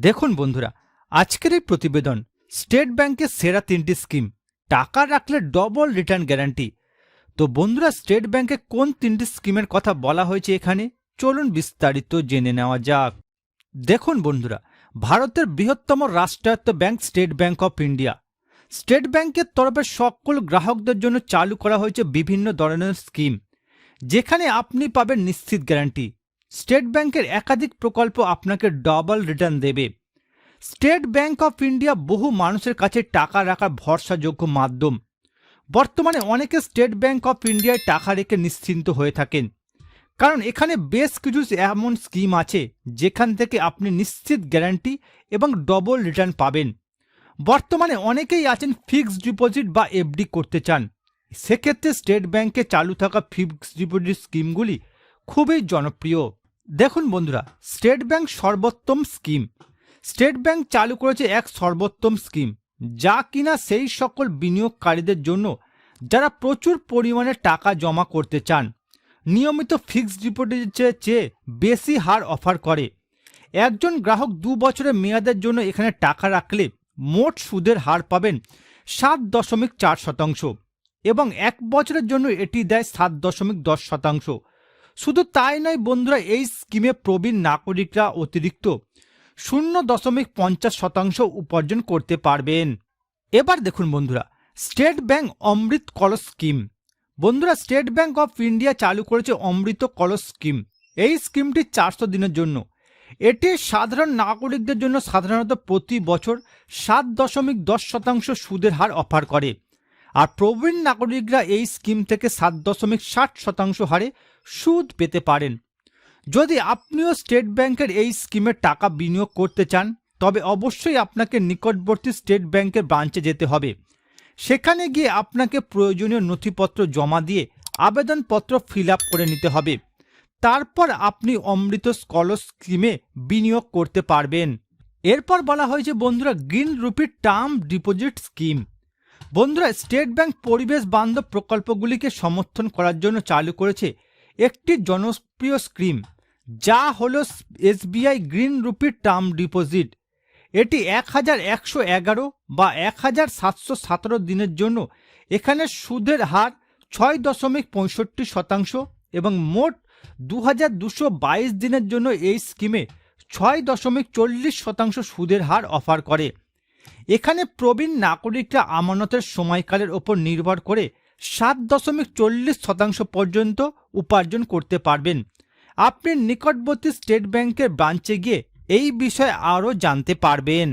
দেখুন বন্ধুরা, আজকের এই প্রতিবেদন, স্টেট ব্যাংকের সেরা তিনটি স্কিম, টাকা রাখলে ডবল রিটার্ন গ্যারান্টি তো বন্ধুরা, স্টেট ব্যাংকে কোন তিনটি স্কিমের কথা বলা হয়েছে এখানে? চলুন বিস্তারিত জেনে নেওয়া যাক। দেখুন বন্ধুরা, ভারতের বৃহত্তম রাষ্ট্রায়ত্ত bank state bank of India. State ব্যাংকের তরফে সকল গ্রাহকদের জন্য চালু করা হয়েছে বিভিন্ন ধরনের স্কিম, যেখানে আপনি পাবেন নিশ্চিত গ্যারান্টি স্টেট ব্যাংকের একাধিক প্রকল্প আপনাকে ডবল রিটার্ন দেবে। স্টেট ব্যাংক অফ ইন্ডিয়া বহু মানুষের কাছে টাকা রাখার ভরসাযোগ্য মাধ্যম। বর্তমানে অনেকে স্টেট ব্যাংক অফ ইন্ডিয়ায় টাকা রেখে নিশ্চিন্ত হয়ে থাকেন। কারণ এখানে বেশ কিছু এমন স্কিম আছে, যেখান থেকে আপনি নিশ্চিত গ্যারান্টি এবং ডবল রিটার্ন পাবেন। বর্তমানে অনেকেই আছেন ফিক্সড ডিপোজিট বা এফডি করতে চান। সেক্ষেত্রে স্টেট ব্যাংকে চালু থাকা ফিক্সড ডিপোজিট স্কিমগুলি খুবই জনপ্রিয়। দেখুন বন্ধুরা, স্টেট ব্যাংক সর্বোত্তম স্কিম। স্টেট ব্যাংক চালু করেছে এক সর্বোত্তম স্কিম, যা কিনা সেই সকল বিনিয়োগকারীদের জন্য যারা প্রচুর পরিমাণে টাকা জমা করতে চান। নিয়মিত ফিক্সড ডিপোজিটের চেয়ে বেশি হার অফার করে। একজন গ্রাহক দু বছরের মেয়াদের জন্য এখানে টাকা রাখলে মোট সুদের হার পাবেন সাত দশমিক চার শতাংশ এবং এক বছরের জন্য এটি দেয় সাত দশমিক দশ শতাংশ। শুধু তাই নয় বন্ধুরা, এই স্কিমে প্রবীণ নাগরিকরা অতিরিক্ত শূন্য দশমিক পঞ্চাশ শতাংশ উপার্জন করতে পারবেন। এবার দেখুন বন্ধুরা, স্টেট ব্যাংক অমৃত কলস স্কিম। বন্ধুরা, স্টেট ব্যাংক অফ ইন্ডিয়া চালু করেছে অমৃত কলস স্কিম। এই স্কিমটি চারশো দিনের জন্য। এটি সাধারণ নাগরিকদের জন্য সাধারণত প্রতি বছর সাত দশমিক দশ শতাংশ সুদের হার অফার করে। আর প্রবীণ নাগরিকরা এই স্কিম থেকে সাত দশমিক ষাট শতাংশ হারে সুদ পেতে পারেন। যদি আপনিও স্টেট ব্যাংকের এই স্কিমে টাকা বিনিয়োগ করতে চান, তবে অবশ্যই আপনাকে নিকটবর্তী স্টেট ব্যাংকের ব্রাঞ্চে যেতে হবে। সেখানে গিয়ে আপনাকে প্রয়োজনীয় নথিপত্র জমা দিয়ে আবেদনপত্র ফিল আপ করে নিতে হবে। তারপর আপনি অমৃত স্কলার স্কিমে বিনিয়োগ করতে পারবেন। এরপর বলা হয়েছে বন্ধুরা, green rupee term deposit scheme. বন্ধুরা, স্টেট ব্যাংক পরিবেশ বান্ধব প্রকল্পগুলিকে সমর্থন করার জন্য চালু করেছে একটি জনপ্রিয় স্কিম, যা হল SBI green rupee term deposit. এটি এক হাজার একশো এগারো বা এক হাজার সাতশো সতেরো দিনের জন্য এখানে সুদের হার ছয় দশমিক পঁয়ষট্টি শতাংশ এবং মোট দু হাজার দুশো বাইশ দিনের জন্য এই স্কিমে ছয় দশমিক চল্লিশ শতাংশ সুদের হার অফার করে। এখানে প্রবীণ নাগরিকরা আমানতের সময়কালের ওপর নির্ভর করে সাত দশমিক চল্লিশ শতাংশ পর্যন্ত উপার্জন করতে পারবেন। আপনি নিকটবর্তী স্টেট ব্যাংকের ব্রাঞ্চে গিয়ে এই বিষয়ে আরও জানতে পারবেন।